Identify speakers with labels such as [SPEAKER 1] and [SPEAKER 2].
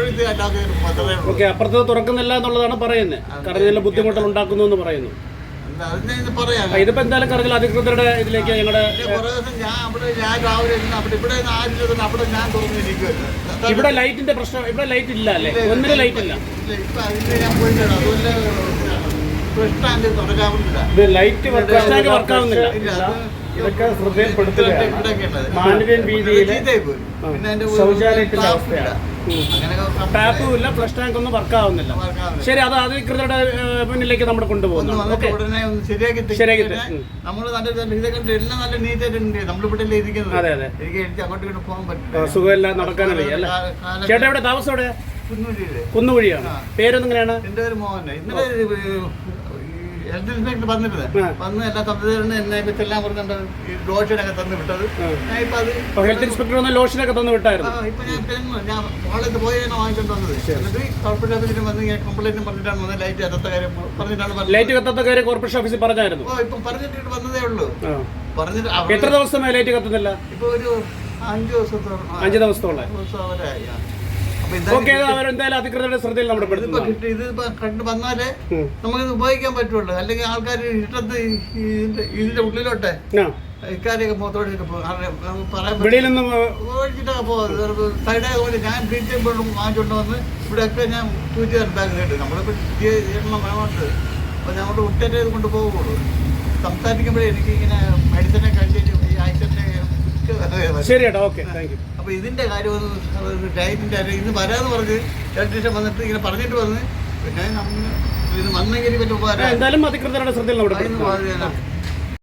[SPEAKER 1] ഇപ്പോഴത്തെ അല്ലാതെ മാത്രമേ ഉള്ളൂ.
[SPEAKER 2] ഓക്കെ അപ്പുറത്ത് തുറക്കുന്നില്ല എന്നുള്ളതാണ് പറയുന്നത്. കടലിൽ ബുദ്ധിമുട്ടുകൾ ഉണ്ടാക്കുന്നു എന്ന് പറയുന്നു.
[SPEAKER 1] പറയാം.
[SPEAKER 2] ഇതിപ്പോ എന്തായാലും കടൽ അധികൃതരുടെ ഇതിലേക്ക് ഞങ്ങളുടെ
[SPEAKER 1] പിന്നെ കുറേ ദിവസം ഞാൻ അവിടെ ഞാൻ രാവിലെ ഇരുന്ന് അവിടെ ഇവിടെ നിന്ന് ആരും ഇരുന്ന് അവിടെ ഞാൻ തുറന്നിരിക്കുമല്ലോ
[SPEAKER 2] ഇവിടെ ലൈറ്റിന്റെ പ്രശ്നം ഇവിടെ ലൈറ്റ് ഇല്ല അല്ലേ? ഒന്നിനും ലൈറ്റ് ഇല്ല.
[SPEAKER 1] ഇപ്പൊ അതിന് ഞാൻ പോയിട്ടാണ്. അതുപോലെ പ്രശ്നം തുടങ്ങാവുന്നില്ല
[SPEAKER 2] ഇത് ലൈറ്റ് വർക്ക് വർക്കാവുന്നില്ല
[SPEAKER 1] ഇല്ല, അത്
[SPEAKER 2] ഇതൊക്കെ ശ്രദ്ധയിൽപ്പെടുത്തുകയാണ്
[SPEAKER 1] മാനുവൽ
[SPEAKER 2] ശൗചാലയത്തിന്റെ
[SPEAKER 1] ടാപ്പ്
[SPEAKER 2] അവസ്ഥയാണ്. ടാപ്പും ഇല്ല ഫ്ലഷ് ടാങ്ക് ഒന്നും വർക്ക്
[SPEAKER 1] ആവുന്നില്ല
[SPEAKER 2] ശരി അത് അധികൃതരുടെ മുന്നിലേക്ക് നമ്മൾ കൊണ്ടുപോകുന്നു.
[SPEAKER 1] ശരിയാക്കി. എല്ലാം നല്ല നീറ്റായിട്ടുണ്ട് നമ്മളിവിടെ
[SPEAKER 2] അതെ, അതെ.
[SPEAKER 1] എനിക്ക് അങ്ങോട്ടും ഇങ്ങോട്ട് പോകാൻ
[SPEAKER 2] സുഖമില്ല നടക്കാനല്ലേ അല്ലേ? ചേട്ടാ എവിടെ? താമസം എവിടെ?
[SPEAKER 1] കുന്നൂരിൽ.
[SPEAKER 2] കുന്നുകുഴിയാണ്. പേരൊന്നും എങ്ങനെയാണ്
[SPEAKER 1] എന്റെ പേര് മോഹൻ. ഇന്നലെ ഹെൽത്ത് ഇൻസ്പെക്ടർ വന്നിരുന്നത്. വന്ന് എല്ലാ സംവിധാനം എന്നെ വെച്ചെല്ലാം ഈ ലോഷനൊക്കെ തന്നു വിട്ടത്. ഞാൻ ഇപ്പൊ അത്
[SPEAKER 2] ഹെൽത്ത് ഇൻസ്പെക്ടർ ലോഷനൊക്കെ തന്നു വിട്ടായിരുന്നു.
[SPEAKER 1] ഇപ്പൊ ഞാൻ പെരുന്നു ഞാൻ കോളേജ് പോയി ഞാൻ വാങ്ങിക്കൊണ്ട് വന്നത്. എന്നിട്ട് കോർപ്പറേറ്റ് ഓഫീസിൽ വന്ന് ഞാൻ കംപ്ലൈന്റും പറഞ്ഞിട്ടാണ് വന്നത്. ലൈറ്റ് എത്താത്ത കാര്യം പറഞ്ഞിട്ടാണ്
[SPEAKER 2] ലൈറ്റ് കത്താത്ത കാര്യം കോർപ്പറേഷൻ ഓഫീസിൽ പറഞ്ഞായിരുന്നു.
[SPEAKER 1] ഓ ഇപ്പൊ പറഞ്ഞിട്ട് വന്നതേ ഉള്ളൂ. പറഞ്ഞിട്ട്
[SPEAKER 2] എത്ര ദിവസമായി ലൈറ്റ് കത്തുന്നില്ല?
[SPEAKER 1] ഇപ്പൊ ഒരു അഞ്ചു ദിവസത്തോളം.
[SPEAKER 2] അഞ്ച് ദിവസത്തോളം ഓക്കെ അവരെന്തായാലും അധികൃതരുടെ ശ്രദ്ധയിൽ നമ്മുടെ
[SPEAKER 1] കിട്ടി വന്നാലേ നമുക്ക് ഉപയോഗിക്കാൻ പറ്റുള്ളൂ. അല്ലെങ്കിൽ ആൾക്കാർ ഇഷ്ടത്ത് ഇതിന്റെ ഉള്ളിലോട്ടെ
[SPEAKER 2] ഇക്കാര്യൊക്കെ
[SPEAKER 1] ഇക്കാരെയൊക്കെ മുഖത്തോടെ പോകും. കാരണം പറയാൻ സൈഡേ ഞാൻ ബ്ലീച്ചിങ് പൗഡറും വാങ്ങിച്ചോണ്ട് വന്ന് ഇവിടെയൊക്കെ ഞാൻ തൂറ്റി തരാൻ ബാഗ് കേട്ടു. നമ്മളിപ്പോൾ എണ്ണം വേണമുണ്ട് അപ്പോൾ ഞാൻ അവിടെ ഉറ്റേറ്റ് കൊണ്ട് പോകുള്ളൂ സംസാരിക്കുമ്പോഴേ എനിക്ക് ഇങ്ങനെ
[SPEAKER 2] ശരി ചേട്ടാ ഓക്കെ താങ്ക് യു
[SPEAKER 1] അപ്പോൾ ഇതിന്റെ കാര്യം ഒന്ന് കാര്യം ഇന്ന് വരാമെന്ന് പറഞ്ഞ് ഇലക്ട്രീഷ്യൻ വന്നിട്ട് ഇങ്ങനെ പറഞ്ഞിട്ട് വന്ന് പിന്നെ നമ്മൾ ഇത് വന്നെങ്കിൽ
[SPEAKER 2] എന്തായാലും അധികൃതരുടെ ശ്രദ്ധയിൽ